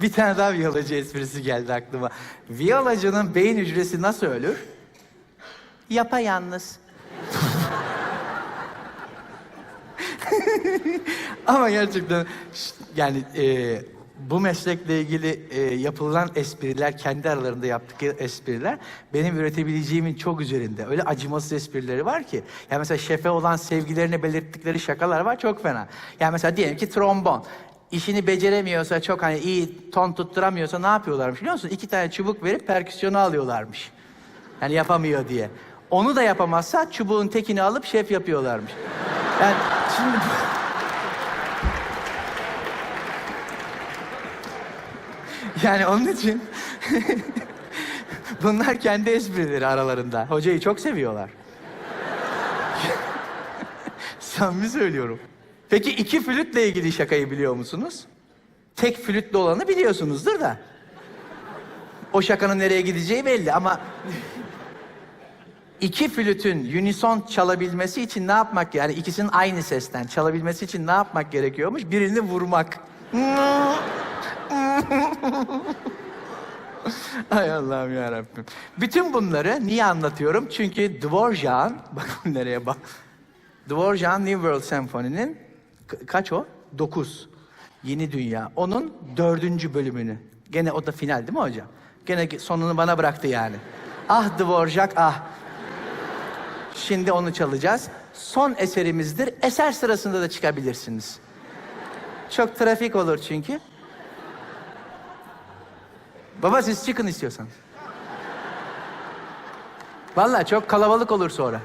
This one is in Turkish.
Bir tane daha viyolacı esprisi geldi aklıma. Viyolacının beyin hücresi nasıl ölür? Yapayalnız. Ama gerçekten yani e, bu meslekle ilgili e, yapılan espriler, kendi aralarında yaptıkları espriler benim üretebileceğimin çok üzerinde. Öyle acımasız esprileri var ki. Yani mesela şefe olan sevgilerini belirttikleri şakalar var çok fena. Yani mesela diyelim ki trombon. İşini beceremiyorsa, çok hani iyi ton tutturamıyorsa ne yapıyorlarmış biliyor musun? İki tane çubuk verip perküsyonu alıyorlarmış. Yani yapamıyor diye. Onu da yapamazsa çubuğun tekini alıp şef yapıyorlarmış. Yani şimdi... yani onun için... Bunlar kendi esprileri aralarında. Hocayı çok seviyorlar. Samimi söylüyorum. Peki iki flütle ilgili şakayı biliyor musunuz? Tek flütle olanı biliyorsunuzdur da. O şakanın nereye gideceği belli ama iki flütün unison çalabilmesi için ne yapmak yani ikisinin aynı sesten çalabilmesi için ne yapmak gerekiyormuş? Birini vurmak. Ay Allah'ım ya Rabbim. Bütün bunları niye anlatıyorum? Çünkü Dvorak'ın bak nereye bak. Dvorak'ın New World Symphony'nin kaç o? Dokuz. Yeni Dünya. Onun dördüncü bölümünü. Gene o da final değil mi hocam? Gene sonunu bana bıraktı yani. Ah Dvorak ah. Şimdi onu çalacağız. Son eserimizdir. Eser sırasında da çıkabilirsiniz. Çok trafik olur çünkü. Baba siz çıkın istiyorsanız. Vallahi çok kalabalık olur sonra.